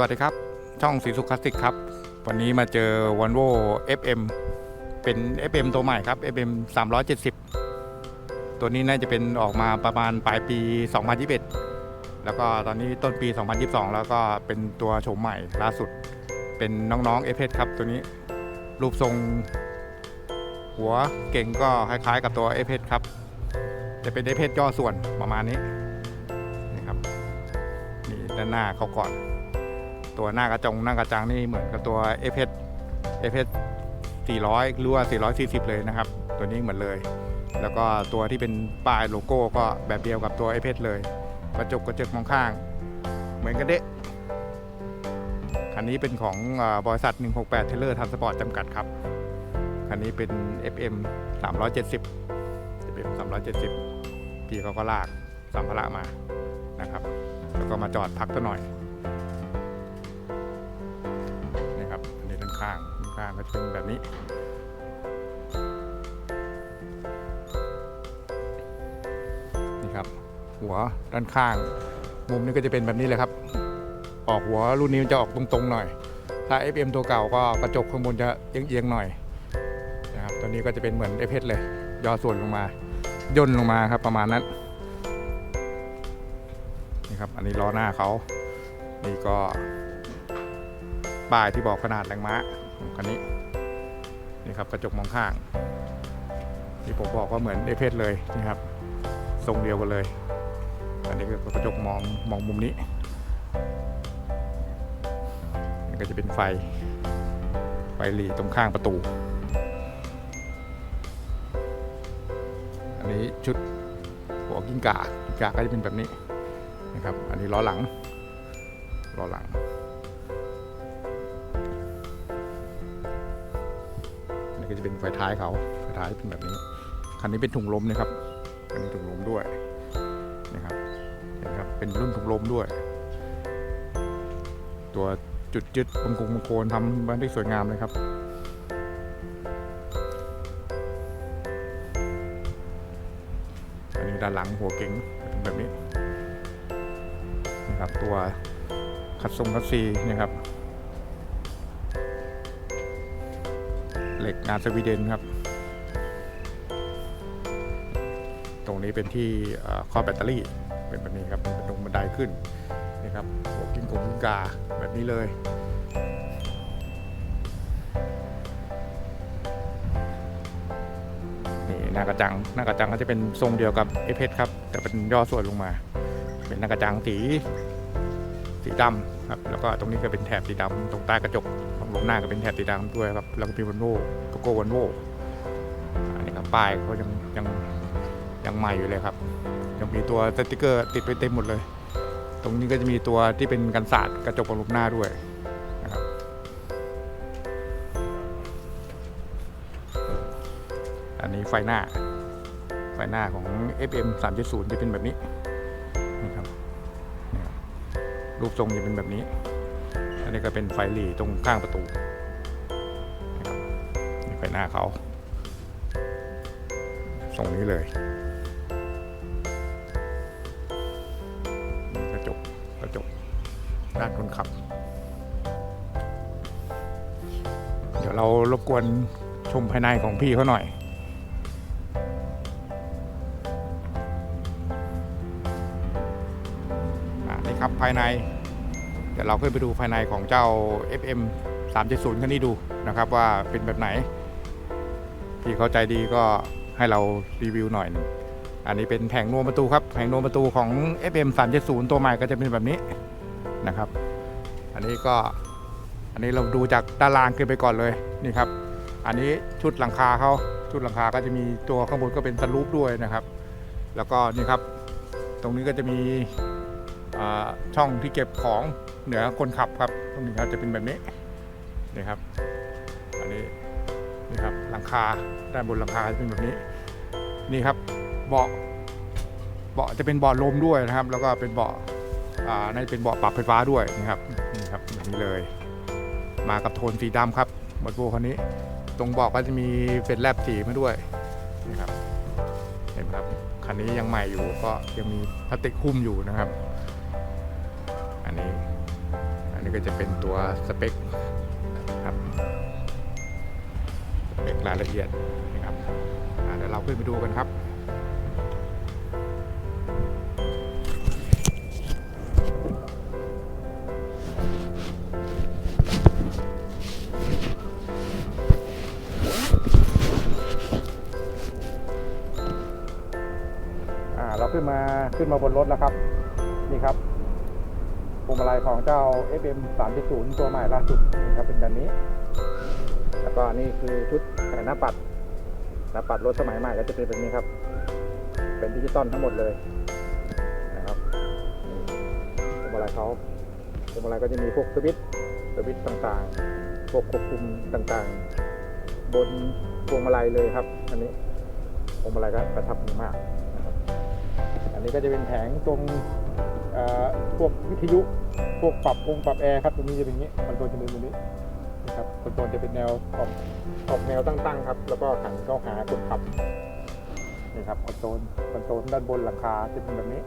สวัสดีครับ ช่องสีสุขคลาสสิกครับ วันนี้มาเจอ Volvo FM เป็น FM ตัวใหม่ครับ FM 370 ตัวนี้น่าจะเป็นออกมาประมาณปลายปี 2021 แล้วก็ตอนนี้ต้นปี 2022 แล้วก็เป็นตัวโฉมใหม่ล่าสุด เป็นน้องๆ f อครับ ตัวนี้รูปทรง หัวเก่งก็คล้ายๆ กับตัว f อครับ จะเป็น f อย่อส่วนประมาณนี้นี่ครับนี่ด้านหน้าเขาก่อน ตัวหน้ากระจงหน้ากระจังนี่เหมือนกับตัว f อ f อ400หรือว่า440 เลยนะครับ ตัวนี้เหมือนเลย แล้วก็ตัวที่เป็นป้ายโลโก้ก็แบบเดียวกับตัว f อเลย กระจกกระจกมองข้าง เหมือนกันเดะคันนี้เป็นของบริษัท 168เทเลอร์ทันสปอร์ตจำกัดครับ คันนี้เป็น FM 370 FM 370 พี่เขาก็ลากสัมภาระมานะครับ แล้วก็มาจอดพักตัวหน่อย ข้างด้านข้างก็จะเป็นแบบนี้นี่ครับ หัวด้านข้าง มุมนี้ก็จะเป็นแบบนี้เลยครับ ออกหัวรุ่นนี้มันจะออกตรงๆหน่อย ถ้า FM ตัวเก่าก็กระจกข้างบนจะเอียงๆหน่อยนะครับตัวนี้ก็จะเป็นเหมือน f อเลย ย่อส่วนลงมาย่นลงมาครับประมาณนั้นนี่ครับอันนี้ล้อหน้าเขานี่ก็ ป้ายที่บอกขนาดแรงม้าของคันนี้นี่ครับกระจกมองข้างที่ผมบอกว่าเหมือนเอเพสเลยนี่ครับทรงเดียวกันเลย อันนี้ก็กระจกมองมองมุมนี้นี่ก็จะเป็นไฟ ไฟหลีตรงข้างประตู อันนี้ชุดหัวกิ้งก่ากิ้งก่าก็จะเป็นแบบนี้นะครับ อันนี้ล้อหลัง ล้อหลัง จะเป็นไฟท้ายเขาไฟท้ายเป็นแบบนี้ คันนี้เป็นถุงลมนะครับอันนี้ถุงลมด้วยนะครับเห็นครับเป็นรุ่นถุงลมด้วย ตัวจุดยึดบงกงบงโคนทำมาได้สวยงามเลยครับอันนี้ด้านหลังหัวเก๋งเป็นแบบนี้นะครับตัวคัดทรงคัดซีนะครับ เหล็กงานสวีเดนครับ ตรงนี้เป็นที่ข้อแบตเตอรี่เป็นแบบนี้ครับเป็นตรงบันไดขึ้นนะครับหัวกิ้งกงกิ้งกาแบบนี้เลยนี่หน้ากระจังหน้ากระจังก็จะเป็นทรงเดียวกับเอเพครับ แต่เป็นย่อส่วนลงมา เป็นหน้ากระจังสี สีดำครับแล้วก็ตรงนี้ก็เป็นแถบสีดำตรงใต้กระจกของลงหน้าก็เป็นแถบสีดำด้วยครับแล้วก็มีวันโว่โลโก้วันโว่อันนี้ครับป้ายเขายังยังยังใหม่อยู่เลยครับ ยังมีตัวสติกเกอร์ติดไว้เต็มหมดเลย ตรงนี้ก็จะมีตัวที่เป็นกันศาสตร์กระจกของลงหน้าด้วยนะครับอันนี้ไฟหน้า ไฟหน้าของ FM 3.0 จะเป็นแบบนี้ รูปทรงจะเป็นแบบนี้ อันนี้ก็เป็นไฟหลีตรงข้างประตูนี่ไฟหน้าเขาทรงนี้เลยกระจกกระจกด้านคนขับ เดี๋ยวเรารบกวนชมภายในของพี่เขาหน่อยายใน เดี๋ยวเราขึ้นไปดูภายในของเจ้า FM 370คันนี้ดูนะครับว่าเป็นแบบไหน พี่เขาใจดีก็ให้เรารีวิวหน่อยนึงอันนี้เป็นแผงนวมประตูครับแผงนวมประตูของ FM 370ตัวใหม่ก็จะเป็นแบบนี้นะครับ อันนี้ก็อันนี้เราดูจากด้านล่างขึ้นไปก่อนเลยนี่ครับ อันนี้ชุดหลังคาเขาชุดหลังคาก็จะมีตัวข้างบนก็เป็นสลูปด้วยนะครับ แล้วก็นี่ครับ ตรงนี้ก็จะมี ช่องที่เก็บของเหนือคนขับครับตรงนี้ครับจะเป็นแบบนี้นี่ครับอันนี้นี่ครับหลังคาด้านบนหลังคาจะเป็นแบบนี้นี่ครับเบาะเบาะจะเป็นเบาะลมด้วยนะครับ แล้วก็เป็นเบาะน่าจะเป็นเบาะปรับไฟฟ้าด้วยนะครับนี่ครับแบบนี้เลย มากับโทนสีดำครับบอดโบคันนี้ ตรงเบาะก็จะมีเป็นแลบสีมาด้วยนี่ครับเห็นไหมครับคันนี้ยังใหม่อยู่ก็ยังมีพลาสติกหุ้มอยู่นะครับ อันนี้ก็จะเป็นตัวสเปคครับสเปครายละเอียดนะครับเดี๋ยวเราขึ้นไปดูกันครับอ่าเราขึ้นมาขึ้นมาบนรถแล้วครับ มาลัยของเจ้า FM 3.0 ตัวใหม่ล่าสุดนี่ครับเป็นแบบนี้ แล้วก็นี่คือชุดแผ่นหน้าปัดหน้าปัดรถสมัยใหม่ก็จะเป็นแบบนี้ครับ เป็นดิจิตอลทั้งหมดเลยนะครับนี่พวมาลัยเขาพวมาลัยก็จะมีพวกสวิตช์สวิตช์ต่างๆพวกควบคุมต่างๆ บนพวงมาลัยเลยครับ อันนี้พวงมาลัยก็ประทับมากนะครับ อันนี้ก็จะเป็นแผงตรงพวกวิทยุ พวกปรับปรุงปรับแอร์ครับตรงนี้จะเป็นอย่างนี้คอนโซลจะเป็นตรงนี้นะครับคอนโซลจะเป็นแนวออกออกแนวตั้งๆครับ แล้วก็หันเข้าหาคนขับนี่ครับคอนโซลคอนโซลด้านบนหลังคาจะเป็นแบบนี้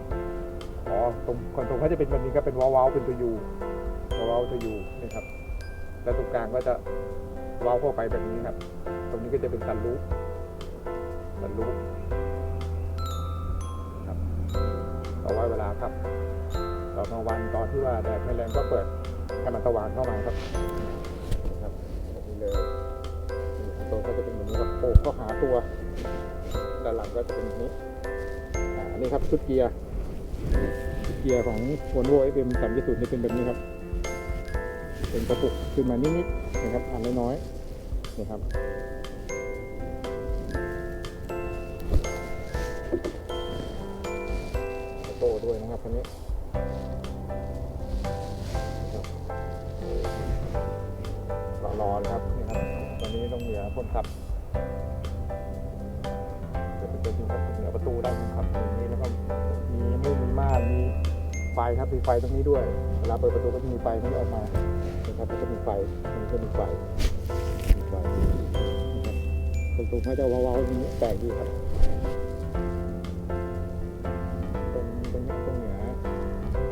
อ๋อตรงคอนโซลก็จะเป็นแบบนี้ก็เป็นวาวๆเป็นตัวยูวาวๆตัวยูนี่ครับแล้วตรงกลางก็จะวาวเข้าไปแบบนี้ครับ ตรงนี้ก็จะเป็นสันลูปสันลูปเอาไว้เวลาครับ อนกลางวันตอนที่ว่าแดดไม่แรงก็เปิดให้มันสว่างเข้ามาครับครับแบบนี้เลยตัวก็จะเป็นแบบนี้ครับโอบเข้าหาตัวด้านหลังก็จะเป็นแบบนี้อ่าอันนี้ครับชุดเกียร์ชุดเกียร์ของ Volvo FM 3 0นี่เป็นแบบนี้ครับ เป็นกระปุกขึ้นมานิดๆนะครับอันน้อยๆนะครับโตด้วยนะครับคันนี้ อนนี้ต้องคนขับเดี๋ยวเป็นตัวจริงครับเหลือประตูด้านนี้ครับตรงนี้แล้วก็มีมือมีม่านมีไฟครับมีไฟตรงนี้ด้วยเวลาเปิดประตูก็จะมีไฟนี้ออกมานะครับแล้วก็มีไฟตรงนี้ก็มีไฟมีไฟนะครับประตูเขาจะว้าวๆอย่างนี้แปลกดีครับตรงตรงนี้ตรงเหนือ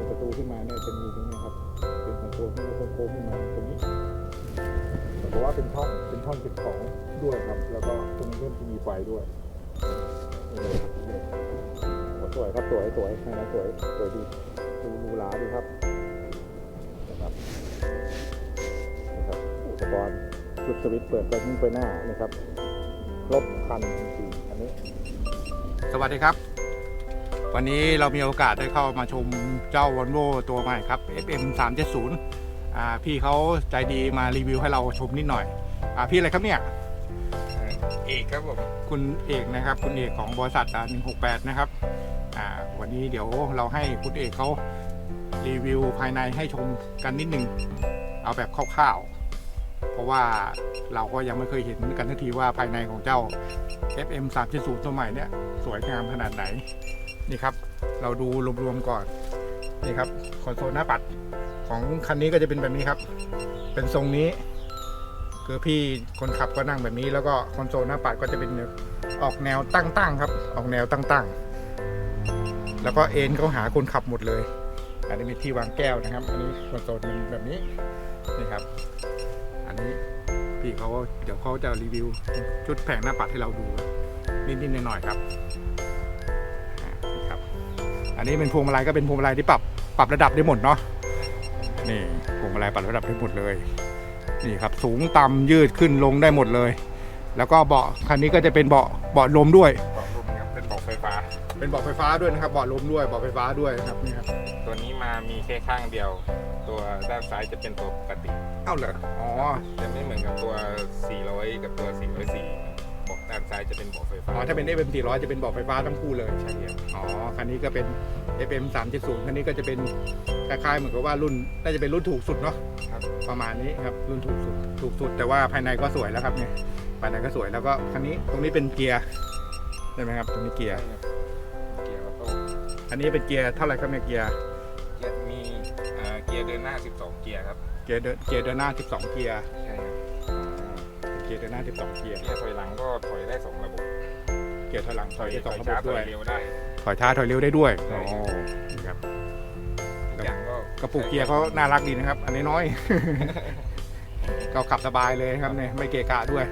ประตูขึ้นมาเนี่ยจะมีตรงนี้ครับเป็นประตูที่โค้งขึ้นมาตรงนี้ ราะว่าเป็นช่องเป็นช่องเก็บของด้วยครับ แล้วก็ตรงนี้ก็จะมีไฟด้วยนี่เลยครับสวยครับสวยสวยใช่นะสวยสวยดีดูหรูหราดีครับนะครับนะครับอุปกรณ์จุดสวิตช์เปิดไปนิ่งไปหน้านะครับครบคันจริงๆอันนี้ สวัสดีครับ วันนี้เรามีโอกาสได้เข้ามาชมเจ้า Volvo ตัวใหม่ครับ FM 370 พี่เขาใจดีมารีวิวให้เราชมนิดหน่อยอ่าพี่อะไรครับเนี่ยเอกครับผมคุณเอกนะครับ คุณเอกของบริษัทอ่า168 นะครับอ่าวันนี้เดี๋ยวเราให้คุณเอกเขารีวิวภายในให้ชมกันนิดหนึ่งเอาแบบคร่าวๆ เพราะว่าเราก็ยังไม่เคยเห็นกันทันทีว่าภายในของเจ้า FM 370ตัวใหม่เนี่ยสวยงามขนาดไหน นี่ครับ เราดูรวมๆก่อน นี่ครับคอนโซลหน้าปัด ของคันนี้ก็จะเป็นแบบนี้ครับ เป็นทรงนี้ คือพี่คนขับก็นั่งแบบนี้ แล้วก็คอนโซลหน้าปัดก็จะเป็นออกแนวตั้งๆครับ ออกแนวตั้งๆ แล้วก็เอ็นเข้าหาคนขับหมดเลย อันนี้มีที่วางแก้วนะครับ อันนี้คอนโซลเป็นแบบนี้นี่ครับ อันนี้พี่เขาเดี๋ยวเขาจะรีวิวชุดแผงหน้าปัดให้เราดูนิดๆหน่อยๆครับนี่ครับอันนี้เป็นพวงมาลัยก็เป็นพวงมาลัยที่ปรับปรับระดับได้หมดเนาะ นี่พวงมาลัยปรับระดับได้หมดเลย นี่ครับสูงต่ำยืดขึ้นลงได้หมดเลย แล้วก็เบาะคันนี้ก็จะเป็นเบาะเบาะลมด้วย เบาะลมครับเป็นเบาะไฟฟ้า เป็นเบาะไฟฟ้าด้วยนะครับเบาะลมด้วยเบาะไฟฟ้าด้วยนะครับนี่ครับตัวนี้มามีแค่ข้างเดียว ตัวด้านซ้ายจะเป็นตัวปกติ เอ้าเหรออ๋อ จะไม่เหมือนกับตัว 400 กับตัว 404เบาะ ด้านซ้ายจะเป็นเบาะไฟฟ้าอ๋อถ้าเป็น FM 400 จะเป็นเบาะไฟฟ้าทั้งคู่เลยใช่ครับอ๋อคันนี้ก็เป็น FM 370คันนี้ก็จะเป็นคล้ายๆเหมือนกับว่ารุ่นน่าจะเป็นรุ่นถูกสุดเนาะครับประมาณนี้ครับรุ่นถูกสุดถูกสุด แต่ว่าภายในก็สวยแล้วครับเนี่ยภายในก็สวยแล้วก็คันนี้ตรงนี้เป็นเกียร์ใช่ไหมครับตรงนี้เกียร์ เกียร์ออโต้อันนี้เป็นเกียร์เท่าไหร่ครับเนี่ยเกียร์เกียร์มีอ่าเกียร์เดินหน้า 12 เกียร์ครับเกียร์เดินเกียร์เดินหน้า 12 เกียร์ ใช่ครับเกียร์เดินหน้า12เกียร์เกียร์ถอยหลังก็ถอยได้2ระบบเกียร์ถอยหลังถอยได้สองระบช้าบถด้อวยยเร็วได้ถอยช้าถอยเร็วได้ด้วยใช่อ๋อครับนี่ครับทุกอย่างก็กระปุกเกียร์เขาน่ารักดีนะครับ อันนี้น้อยก็ขับสบายเลยนะครับเนี่ยไม่เกะกะด้วย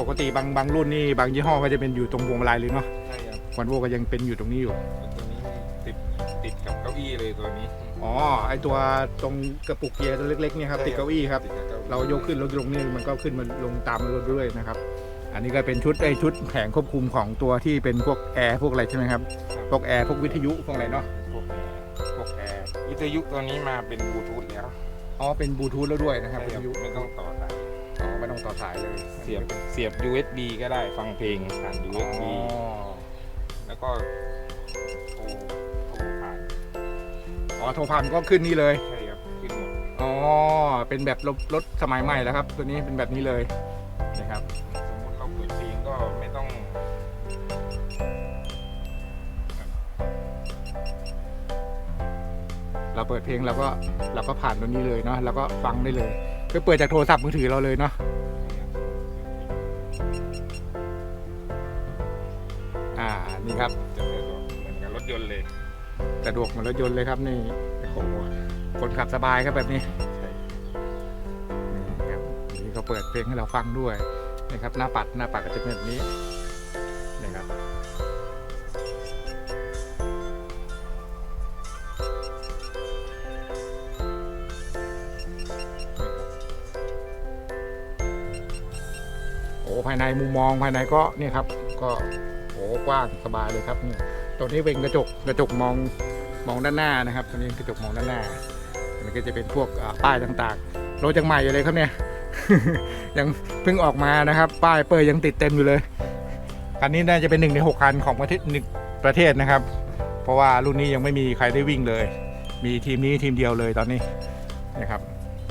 ปกติบางบางรุ่นนี่บางยี่ห้อก็จะเป็นอยู่ตรงพวงมาลัยเลยเนาะใช่ครับวันโวก็ยังเป็นอยู่ตรงนี้อยู่ ตัวนี้ติดติดกับเก้าอี้เลยตัวนี้ อ๋อไอตัวตรงกระปุกเกียร์ตัวเล็กๆเนี่ยครับติดเก้าอี้ครับ ติดกับ เก้าอี้เรายกขึ้นลดลงนี่มันก็ขึ้นมาลงตามรถด้วยนะครับ อันนี้ก็เป็นชุดไอชุดแผงควบคุมของตัวที่เป็นพวกแอร์พวกอะไรใช่ไหมครับพวกแอร์พวกวิทยุพวกอะไรเนาะพวกนี้พวกแอร์วิทยุตัวนี้มาเป็นบลูทูธแล้วอ๋อเป็นบลูทูธแล้วด้วยนะครับใช่วิทยุไม่ต้องต่อสายอ๋อไม่ต้องต่อสายเลยเสียบเสียบ USB ก็ได้ฟังเพลงผ่านอ๋อ USB แล้วก็โทรโทรผ่านอ๋อโทรผ่านก็ขึ้นนี่เลยใช่ครับขึ้นหมด อ๋อ เป็นแบบรถรถสมัยใหม่แล้วครับ ตัวนี้เป็นแบบนี้เลยนะครับ สมมติเราเปิดเพลงก็ไม่ต้องเราเปิดเพลงเราก็เราก็ผ่านตัวนี้เลยเนาะเราก็ฟังได้เลยคือเปิดจากโทรศัพท์มือถือเราเลยเนาะอ่านี่ครับจะสะดวกเหมือนกับรถยนต์เลย สะดวกเหมือนรถยนต์เลยครับนี่ โอ้โหคนขับสบายครับแบบนี้นี่ครับนี่เขาเปิดเพลงให้เราฟังด้วยนะครับหน้าปัดหน้าปัดก็จะเป็นแบบนี้นะครับโอ้ภายในมุมมองภายในก็เนี่ยครับ ก็โอ้กว้างสบายเลยครับนี่ตัวนี้เป็นกระจกกระจกมอง มองด้านหน้านะครับตัวนี้กระจกมองด้านหน้าอันนี้ก็จะเป็นพวกป้ายต่างๆรถยังใหม่อยู่เลยครับเนี่ยยังเพิ่งออกมานะครับ ป้ายเปิดยังติดเต็มอยู่เลยคันนี้น่าจะเป็นหนึ่งในหกคันของประเทศหนึ่งประเทศนะครับ เพราะว่ารุ่นนี้ยังไม่มีใครได้วิ่งเลย มีทีมนี้ทีมเดียวเลยตอนนี้นะครับ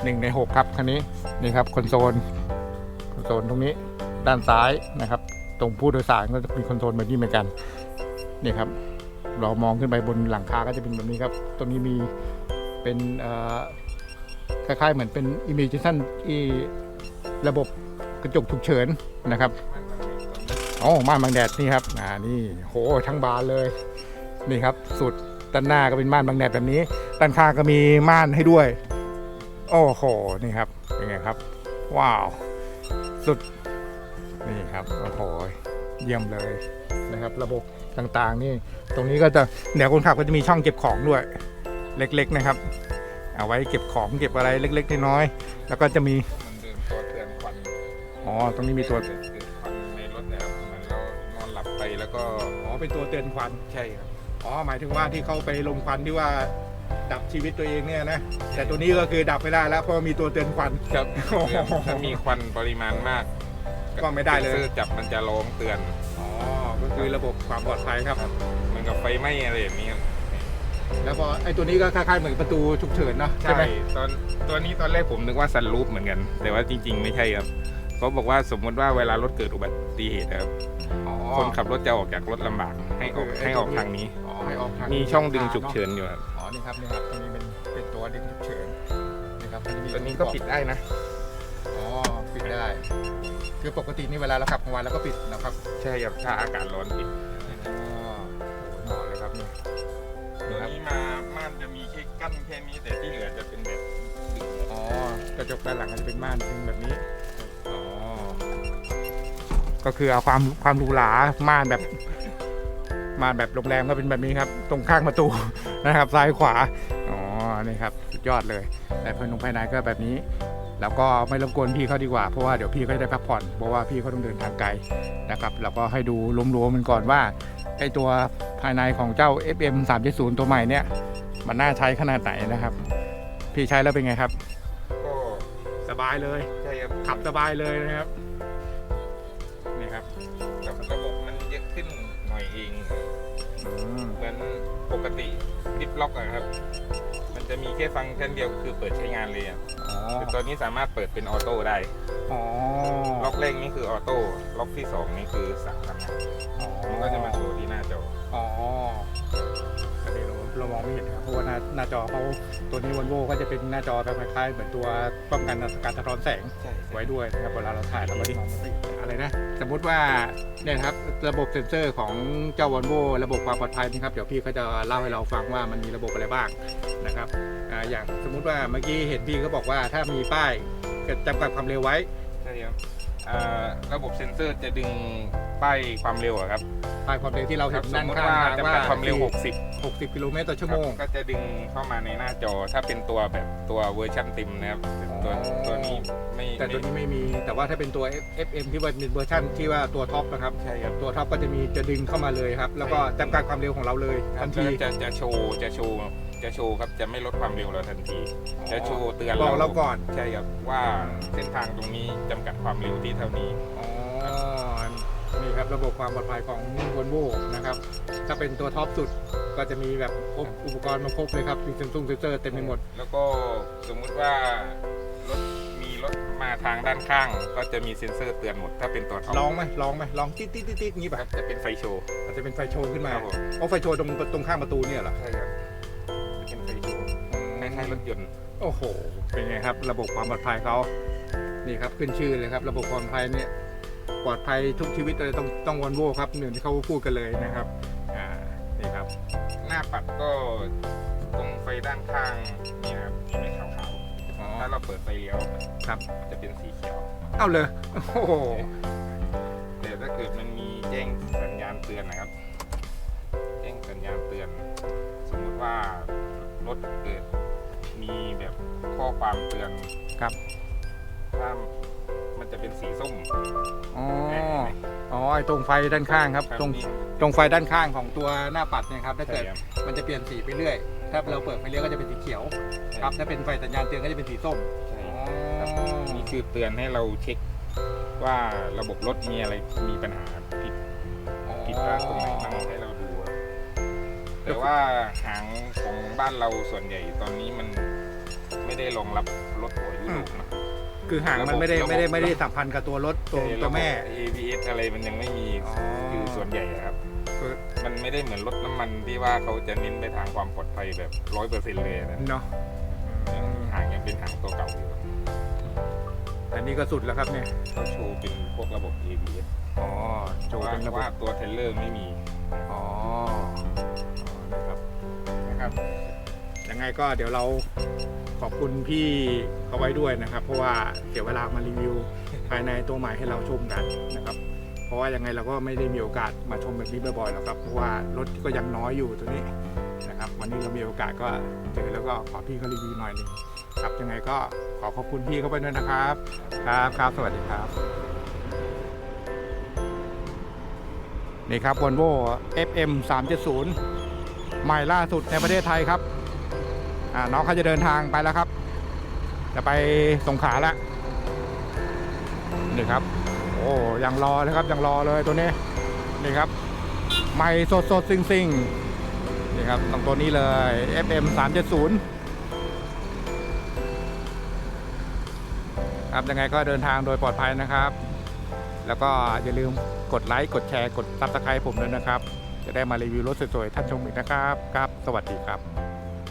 หนึ่งในหกครับคันนี้นี่ครับคอนโซลคอนโซลตรงนี้ด้านซ้ายนะครับ ตรงผู้โดยสารก็จะเป็นคอนโซลแบบนี้เหมือนกันนี่ครับ เรามองขึ้นไปบนหลังคาก็จะเป็นแบบนี้ครับ ตรงนี้มีเป็นคล้ายๆเหมือนเป็น imagination อีระบบกระจกฉุกเฉินนะครับอ๋อม่านบังแดดนี่ครับอ่านี่โหทั้งบานเลยนี่ครับสุดด้านหน้าก็เป็นม่านบังแดดแบบนี้ด้านข้างก็มีม่านให้ด้วย โอ้โหนี่ครับเป็นไงครับ ว้าว สุดนี่ครับโอ้โหเยี่ยมเลยนะครับ ระบบ ต่างๆ นี่ตรงนี้ก็จะเดี๋ยวคนขับก็จะมีช่องเก็บของด้วย เล็กๆนะครับ เอาไว้เก็บของเก็บอะไรเล็กๆน้อยๆแล้วก็จะมีมันเดินตัวเตือนควันอ๋อตรงนี้มีตัวเตือนควันในรถเนะครับเหมันเรานอนหลับไปแล้วก็อ๋อเป็นตัวเตือนควันใช่ครับอ๋อหมายถึงว่าที่เขาไปลงควันที่ว่าดับชีวิตตัวเองเนี่ยนะแต่ตัวนี้ก็คือดับไม่ได้แล้วเพราะมีตัวเตือนควันครับโอ้โหถ้ามีควันปริมาณมาก ก็ไม่ได้เลยซ็นซอร์จับมันจะร้องเตือนอ๋อก็ คือระบบความปลอดภัยครับ เหมันกับไฟไหม้อะไรอย่างนี้ครับแล้วพอไอ้ตัวนี้ก็คล้ายๆเหมือนประตูฉุกเฉินเนาะใช่ใช่ไหมตอนตัวนี้ตอนแรกผมนึกว่าซันรูปเหมือนกัน แต่ว่าจริง ๆ ไม่ใช่ครับเขาบอกว่าสมมติว่าเวลารถเกิดอุบัติเหตุนะครับอ๋อคนขับรถจะออกจากรถลำบากให้ออกเออให้ออกทางนี้อ๋อให้ออกทางมีช่องดึงฉุกเฉินอยู่ครับอ๋อนี่ครับนี่ครับตรงนี้เป็นเป็นตัวดึงฉุกเฉินนะครับอันนี้มีตัวนี้ก็ปิดได้นะอ๋อปิดได้ คือปกตินี่เวลาเราขับกลางวันเราก็ปิดนะครับใช่ครับถ้าอากาศร้อนปิดอ๋อโหหน่อเลยครับนี่ตัวนี้มาม่านจะมีแค่กั้นแค่นี้แต่ที่เหลือจะเป็นแบบดึงอ๋อกระจกด้านหลังก็จะเป็นม่านเป็นแบบนี้อ๋อก็คือเอาความความหรูหราม่านแบบม่านแบบโรงแรมก็เป็นแบบนี้ครับ ตรงข้างประตู นะครับซ้ายขวาอ๋อนี่ครับสุดยอดเลยแต่ภายในภายในก็แบบนี้ แล้วก็ไม่รบกวนพี่เขาดีกว่าเพราะว่าเดี๋ยวพี่เขาจะได้พักผ่อนเพราะว่าพี่เขาต้องเดินทางไกลนะครับแล้วก็ให้ดูรวมๆมันก่อนว่าไอตัวภายในของเจ้า FM 370ตัวใหม่เนี่ย มันน่าใช้ขนาดไหนนะครับ พี่ใช้แล้วเป็นไงครับก็สบายเลยใช่ครับขับสบายเลยนะครับนี่ครับกับระบบมันเยอะขึ้นหน่อยเองอืมเหมือนปกติลิฟต์ล็อกอะครับ มันจะมีแค่ฟังก์ชันเดียวคือเปิดใช้งานเลยอะ อ๋อแต่ตัวนี้สามารถเปิดเป็นออโต้ได้อ๋อล็อกแรกนี่คือออโต้ล็อกที่สองนี่คือสั่งทำงานอ๋อมันก็จะมาโชว์ที่หน้าจออ๋ออันนี้เราเรามองไม่เห็นนะครับเพราะว่าหน้าหน้าจอเขาตัวนี้ว o นโวก็จะเป็นหน้าจอแบบคล้ายๆเหมือนตัวป้องกันการสะท้อนแสงใช่ไว้ด้วยนะครับเวลาเราถ่ายเราก็จะมองไม่เห็น อะไรนะ สมมุติว่าเนี่ยนะครับระบบเซ็นเซอร์ของเจ้าวอลโวระบบความปลอดภัยนะครับเดี๋ยวพี่เขาจะเล่าให้เราฟังว่ามันมีระบบอะไรบ้างนะครับอ่าอย่างสมมุติว่าเมื่อกี้เห็นพี่เขาบอกว่าถ้ามีป้ายจำกัดความเร็วไว้ใช่ครับอ่าระบบเซ็นเซอร์จะดึงป้ายความเร็วอะครับป้ายความเร็วที่เราคเห็รับนสมด้านมติข้างว่าทางจำว่ากัดความเร็ว 60 60 กิโลเมตรต่อชั่วโมง ก็จะดึงเข้ามาในหน้าจอถ้าเป็นตัวแบบตัวเวอร์ชันเต็มนะครับ ตัวอ๋อตัวนี้ไม่แต่ตัวนี้ไม่มีแต่ว่าถ้าเป็นตัว FM ที่ว่าเป็นเวอร์ชันที่ว่าตัวท็อปนะครับใช่ครับตัวท็อปก็จะมีจะดึงเข้ามาเลยครับ แล้วก็จำกัดความเร็วของเราเลยทันทีจะจะโชว์จะโชว์จะโชว์ครับจะไม่ลดความเร็วเราทันที จะโชว์เตือนบอกเราก่อนใช่ครับว่าเส้นทางตรงนี้จำกัดความเร็วที่เท่านี้อ๋อนี่ครับระบบความปลอดภัยของวอลโวนะครับถ้าเป็นตัวท็อปสุดก็จะมีแบบครบอุปกรณ์มาครบเลยครับมีเซนซุงเซนเซอร์เต็มไปหมด แล้วก็สมมุติว่ารถมีรถมา ทางด้านข้างก็จะมีเซ็นเซอร์เตือนหมดถ้าเป็นตัวท็อปลองไหมลองไหมลองติ๊ดติ๊ดติ๊ดติ๊ดอย่างนี้คป่ะรับจะเป็นไฟโชว์อาจจะเป็นไฟโชว์ขึ้นมาครับผมโอ้ไฟโชว์ตรงตรงข้างประตูเนี่ยเหรอใช่ครับจะเป็นไฟโชว์คล้ายๆรถยนต์โอ้โห เป็นไงครับ ระบบความปลอดภัยเขานี่ครับขึ้นชื่อเลยครับ ระบบความปลอดภัยเนี่ยปลอดภัยทุกชีวิตเลยต้องต้องวอลโวครับหนึ่งที่เขาพูดกันเลยนะครับอ่านี่ครับหน้าปัดก็ตรงไฟด้านข้างนี่นะครับ ถ้าเราเปิดไฟเลี้ยวครับ จะเป็นสีเขียว เอาเลยโอ้โหแต่ถ้าเกิดมันมีแจ้งสัญญาณเตือนนะครับ แจ้งสัญญาณเตือน สมมุติว่ารถเกิดมีแบบข้อความเตือนครับถ้ามันจะเป็นสีส้มอ๋อเห็นไหมอ๋อไอ้ตรงไฟด้านข้างครับครับตรงนี่ตรงไฟด้านข้างของตัวหน้าปัดเนี่ยครับถ้าใช่เกิดครับมันจะเปลี่ยนสีไปเรื่อย ถ้าเราเปิดไฟเลี้ยวก็จะเป็นสีเขียวครับถ้าเป็นไฟสัญญาณเตือนก็จะเป็นสีส้มใช่อ๋อครับนี่คือเตือนให้เราเช็คว่าระบบรถมีอะไรมีปัญหาผิดผิดพลาดตรงไหนบ้างให้เราดูอะแต่ว่าหางของบ้านเราส่วนใหญ่ตอนนี้มันไม่ได้รองรับรถหัวยุโรปนะคือหางมันไม่ได้ระบบไม่ได้ไม่ได้สัมพันธ์กับตัวรถตัวตัวแม่ระบบ ABS อะไรมันยังไม่มีอ๋อคือส่วนใหญ่อะครับ คือมันไม่ได้เหมือนรถน้ำมันที่ว่าเขาจะเน้นไปทางความปลอดภัยแบบร้อยเปอร์เซ็นต์เลยนะเนาะหางยังเป็นหางตัวเก่าอยู่แต่นี่ก็สุดแล้วครับเนี่ยเขาโชว์เป็นพวกระบบ ABS อ๋อโจว่าเป็นระบบว่าตัวเทรลเลอร์ไม่มีอ๋อนะครับนะครับยังไงก็เดี๋ยวเราขอบคุณพี่เขาไว้ด้วยนะครับ เพราะว่าเสียเวลามารีวิวภายในตัวใหม่ให้เราชมกันนะครับเพ ราะว่ายังไงเราก็ไม่ได้มีโอกาสมาชมแบบนี้บ่อยๆหรอกครับเพราะว่ารถก็ยังน้อยอยู่ตัวนี้นะครับ วันนี้เรามีโอกาสก็เจอแล้วก็ขอพี่เขารีวิวหน่อยหนึ่งครับยังไงก็ขอขอบคุณพี่เขาไปด้วยนะครับ ครับครับสวัสดีครับนี่ครับ Volvo FM 370ใหม่ล่าสุดในประเทศไทยครับน้องเขาจะเดินทางไปแล้วครับ จะไปสงขลาแล้วนี่ครับ โอ้ยังรอเลยครับยังรอเลยตัวนี้นี่ครับใหม่สดสดซิงซิงนี่ครับตรงตัวนี้เลย FM 370ครับยังไงก็เดินทางโดยปลอดภัยนะครับ แล้วก็อย่าลืมกดไลค์กดแชร์กดซับสไครต์ผมด้วยนะครับ จะได้มารีวิวรถสวยๆท่านชมอีกนะครับครับ สวัสดีครับ